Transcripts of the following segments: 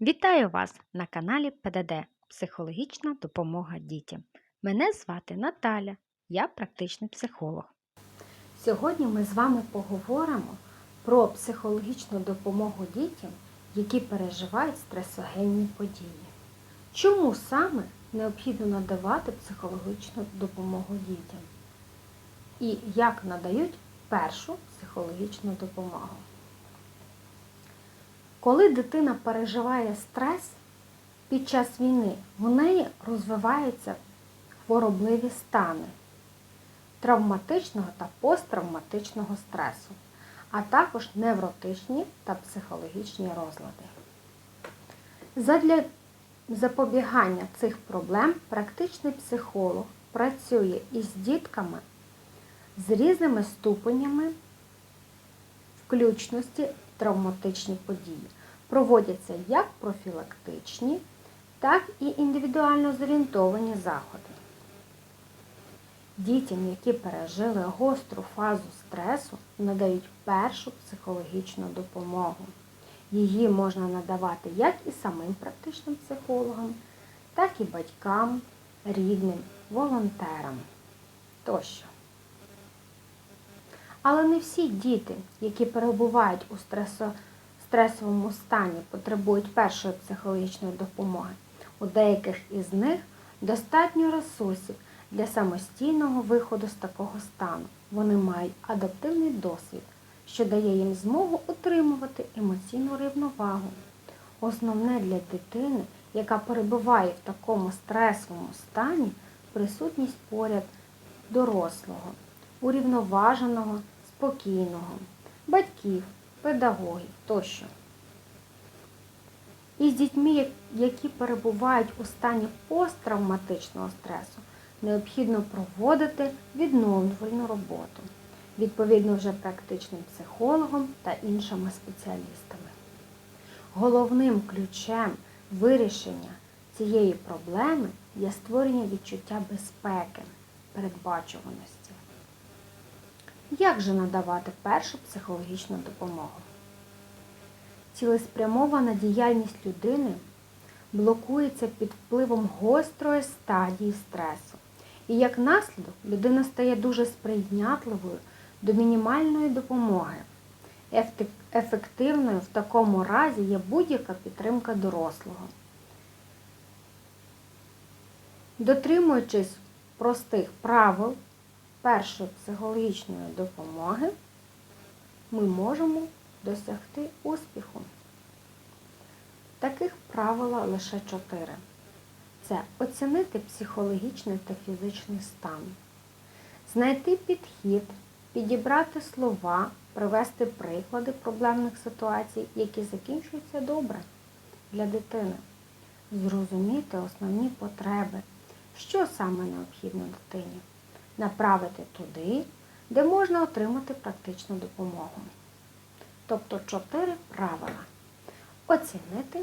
Вітаю вас на каналі ПДД Психологічна допомога дітям. Мене звати Наталя, я практичний психолог. Сьогодні ми з вами поговоримо про психологічну допомогу дітям, які переживають стресогенні події. Чому саме необхідно надавати психологічну допомогу дітям? І як надають першу психологічну допомогу? Коли дитина переживає стрес під час війни, в неї розвиваються хворобливі стани травматичного та посттравматичного стресу, а також невротичні та психологічні розлади. Задля запобігання цих проблем практичний психолог працює із дітками з різними ступенями включності травматичні події. Проводяться як профілактичні, так і індивідуально зорієнтовані заходи. Дітям, які пережили гостру фазу стресу, надають першу психологічну допомогу. Її можна надавати як і самим практичним психологам, так і батькам, рідним, волонтерам тощо. Але не всі діти, які перебувають у стресо, стресовому стані, потребують першої психологічної допомоги. У деяких із них достатньо ресурсів для самостійного виходу з такого стану. Вони мають адаптивний досвід, що дає їм змогу утримувати емоційну рівновагу. Основне для дитини, яка перебуває в такому стресовому стані, присутність поряд дорослого, урівноваженого, спокійного, батьків, педагогів тощо. І з дітьми, які перебувають у стані посттравматичного стресу, необхідно проводити відновлювальну роботу, відповідно вже практичним психологом та іншими спеціалістами. Головним ключем вирішення цієї проблеми є створення відчуття безпеки, передбачуваності. Як же надавати першу психологічну допомогу? Цілеспрямована діяльність людини блокується під впливом гострої стадії стресу. І як наслідок людина стає дуже сприйнятливою до мінімальної допомоги. Ефективною в такому разі є будь-яка підтримка дорослого. Дотримуючись простих правил першої психологічної допомоги, ми можемо досягти успіху. Таких правила лише чотири. Це оцінити психологічний та фізичний стан, знайти підхід, підібрати слова, привести приклади проблемних ситуацій, які закінчуються добре для дитини, зрозуміти основні потреби, що саме необхідно дитині, направити туди, де можна отримати практичну допомогу. Тобто чотири правила. Оцінити,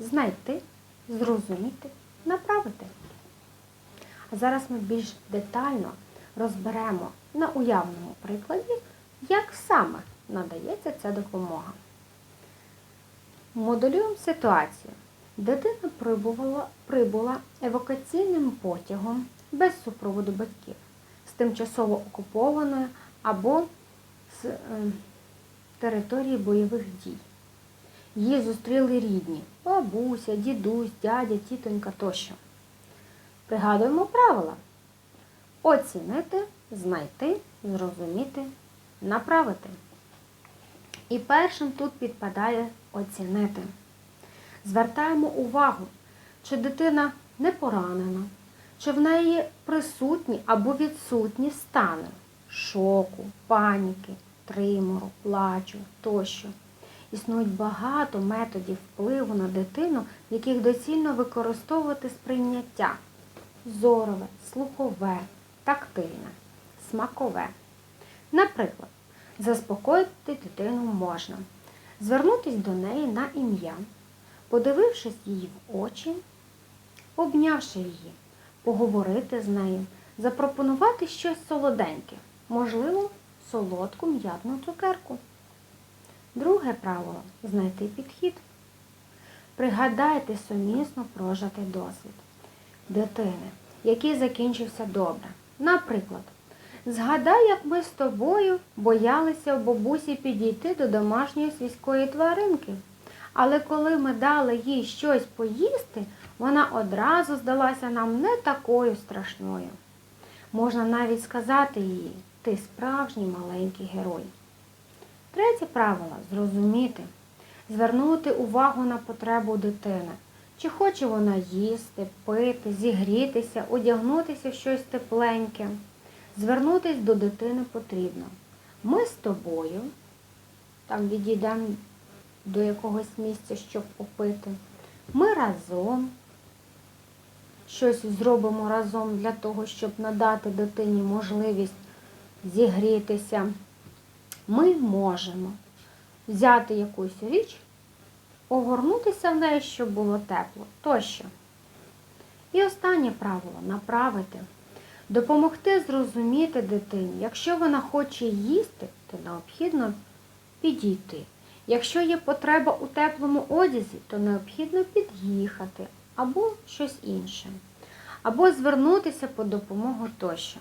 знайти, зрозуміти, направити. А зараз ми більш детально розберемо на уявному прикладі, як саме надається ця допомога. Моделюємо ситуацію. Дитина прибула, прибула евакуаційним потягом без супроводу батьків тимчасово окупованої або з е, території бойових дій. Її зустріли рідні бабуся, дідусь, дядя, тітонька тощо. Пригадуємо правила. Оцінити, знайти, зрозуміти, направити. І першим тут підпадає оцінити. Звертаємо увагу, чи дитина не поранена, чи в неї присутні або відсутні стани шоку, паніки, тримору, плачу тощо. Існують багато методів впливу на дитину, яких доцільно використовувати сприйняття зорове, слухове, тактильне, смакове. Наприклад, заспокоїти дитину можна, звернутися до неї на ім'я, подивившись її в очі, обнявши її, поговорити з нею, запропонувати щось солоденьке, можливо, солодку м'ятну цукерку. Друге правило знайти підхід. Пригадайте сумісно прожитий досвід дитини, який закінчився добре. Наприклад, згадай, як ми з тобою боялися у бабусі підійти до домашньої сільської тваринки. Але коли ми дали їй щось поїсти, вона одразу здалася нам не такою страшною. Можна навіть сказати їй, ти справжній маленький герой. Третє правило зрозуміти, звернути увагу на потребу дитини. Чи хоче вона їсти, пити, зігрітися, одягнутися в щось тепленьке. Звернутись до дитини потрібно. Ми з тобою, там відійдемо до якогось місця, щоб попити. Ми разом щось зробимо разом для того, щоб надати дитині можливість зігрітися. Ми можемо взяти якусь річ, огорнутися в неї, щоб було тепло тощо. І останнє правило направити. Допомогти зрозуміти дитині, якщо вона хоче їсти, то необхідно підійти. Якщо є потреба у теплому одязі, то необхідно під'їхати або щось інше, або звернутися по допомогу тощо.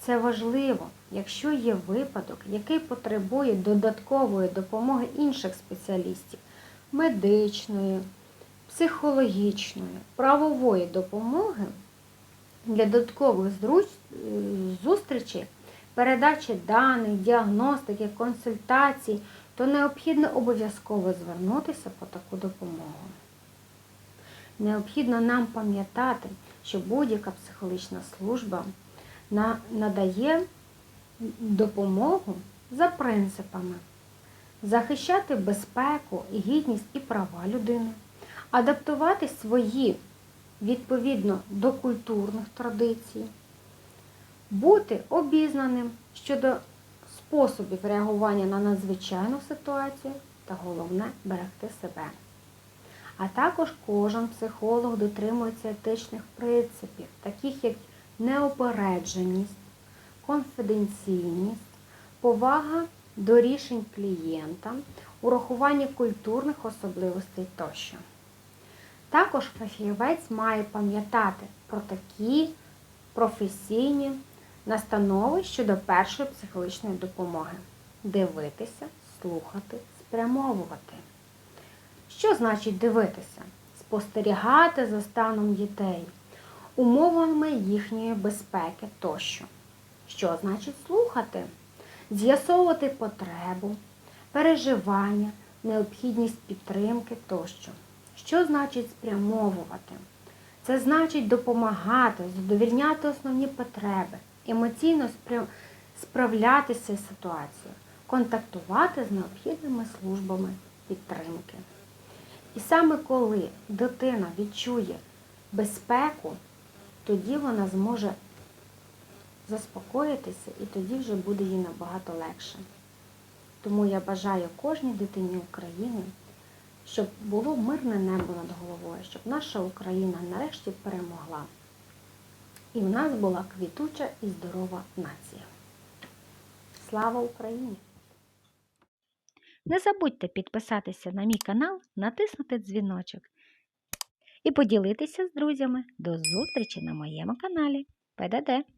Це важливо, якщо є випадок, який потребує додаткової допомоги інших спеціалістів, медичної, психологічної, правової допомоги для додаткових зустрічей, передачі даних, діагностики, консультацій, то необхідно обов'язково звернутися по таку допомогу. Необхідно нам пам'ятати, що будь-яка психологічна служба надає допомогу за принципами захищати безпеку, гідність і права людини, адаптувати свої відповідно до культурних традицій, бути обізнаним щодо способів реагування на надзвичайну ситуацію та головне берегти себе. А також кожен психолог дотримується етичних принципів, таких як неопередженість, конфіденційність, повага до рішень клієнта, урахування культурних особливостей тощо. Також фахівець має пам'ятати про такі професійні настанови щодо першої психологічної допомоги. Дивитися, слухати, спрямовувати. Що значить дивитися? Спостерігати за станом дітей, умовами їхньої безпеки тощо. Що значить слухати? З'ясовувати потребу, переживання, необхідність підтримки тощо. Що значить спрямовувати? Це значить допомагати, задовільняти основні потреби, емоційно справлятися з ситуацією, контактувати з необхідними службами підтримки. І саме коли дитина відчує безпеку, тоді вона зможе заспокоїтися і тоді вже буде їй набагато легше. Тому я бажаю кожній дитині України, щоб було мирне небо над головою, щоб наша Україна нарешті перемогла. І в нас була квітуча і здорова нація. Слава Україні! Не забудьте підписатися на мій канал, натиснути дзвіночок і поділитися з друзями. До зустрічі на моєму каналі. ПДД!